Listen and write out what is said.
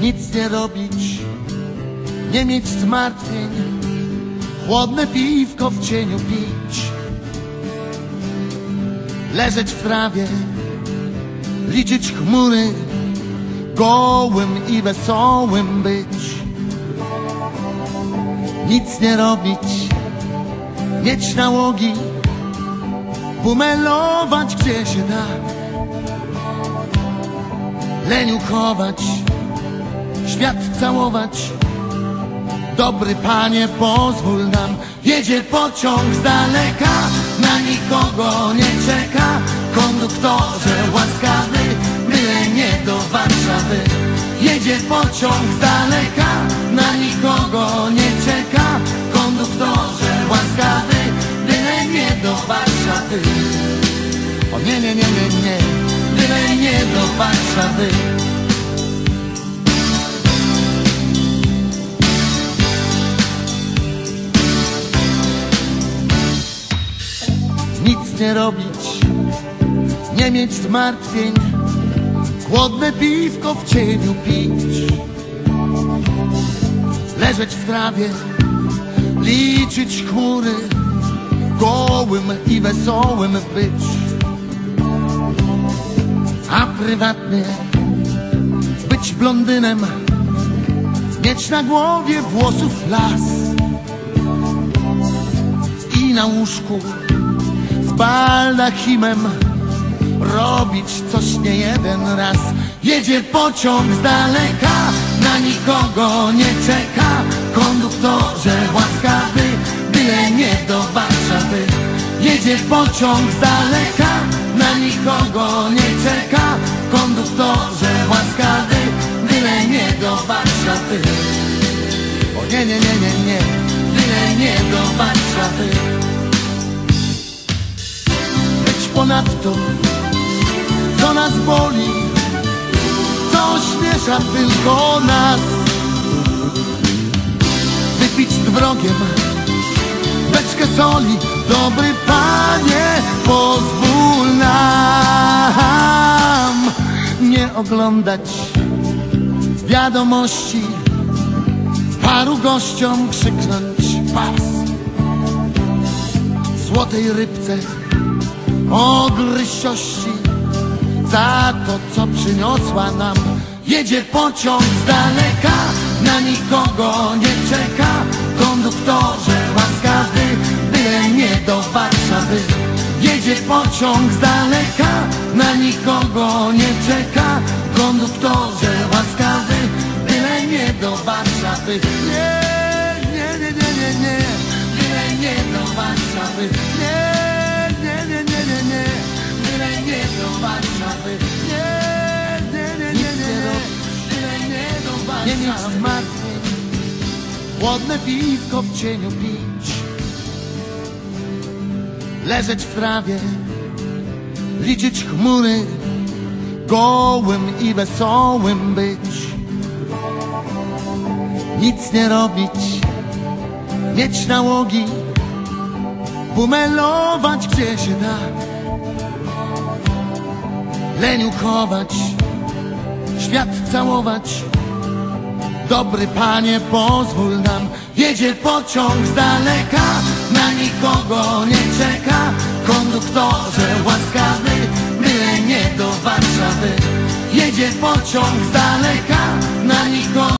nic nie robić, nie mieć zmartwień, chłodne piwko w cieniu pić, leżeć w trawie, liczyć chmury, gołym i wesołym być, nic nie robić, mieć nałogi, bumelować gdzie się da, leniuchować, świat całować. Dobry panie, pozwól nam, jedzie pociąg z daleka, na nikogo nie czeka. Konduktorze łaskawy, byle nie do Warszawy. Jedzie pociąg z daleka, na nikogo nie czeka. Konduktorze łaskawy, byle nie do Warszawy. O nie, nie, nie, nie, nie, byle nie do Warszawy. Nie robić, nie mieć zmartwień, chłodne piwko w cieniu pić, leżeć w trawie, liczyć chmury, gołym i wesołym być, a prywatnie być blondynem, mieć na głowie włosów las. I na łóżku z baldachimem robić coś nie jeden raz. Jedzie pociąg z daleka, na nikogo nie czeka. Konduktorze łaskawy, byle nie do Warszawy. Jedzie pociąg z daleka, na nikogo nie czeka. Konduktorze łaskawy, byle nie do Warszawy. O nie, nie, nie, nie, nie, byle nie do Warszawy ponadto, co nas boli, co ośmiesza tylko nas. Wypić z wrogiem beczkę soli, dobry panie, pozwól nam nie oglądać wiadomości, paru gościom krzyknąć pas. Złotej rybce o gryźciości za to, co przyniosła nam. Jedzie pociąg z daleka, na nikogo nie czeka. Konduktorze łaskawy, byle nie do Warszawy. Jedzie pociąg z daleka, na nikogo nie czeka. Konduktorze łaskawy, byle nie do Warszawy. Mieć zmartwień, chłodne piwko w cieniu pić, leżeć w trawie, liczyć chmury, gołym i wesołym być, nic nie robić, mieć nałogi, bumelować gdzie się da, leniuchować, świat całować. Dobry panie, pozwól nam, jedzie pociąg z daleka, na nikogo nie czeka. Konduktorze łaskawy, byle nie do Warszawy. Jedzie pociąg z daleka, na nikogo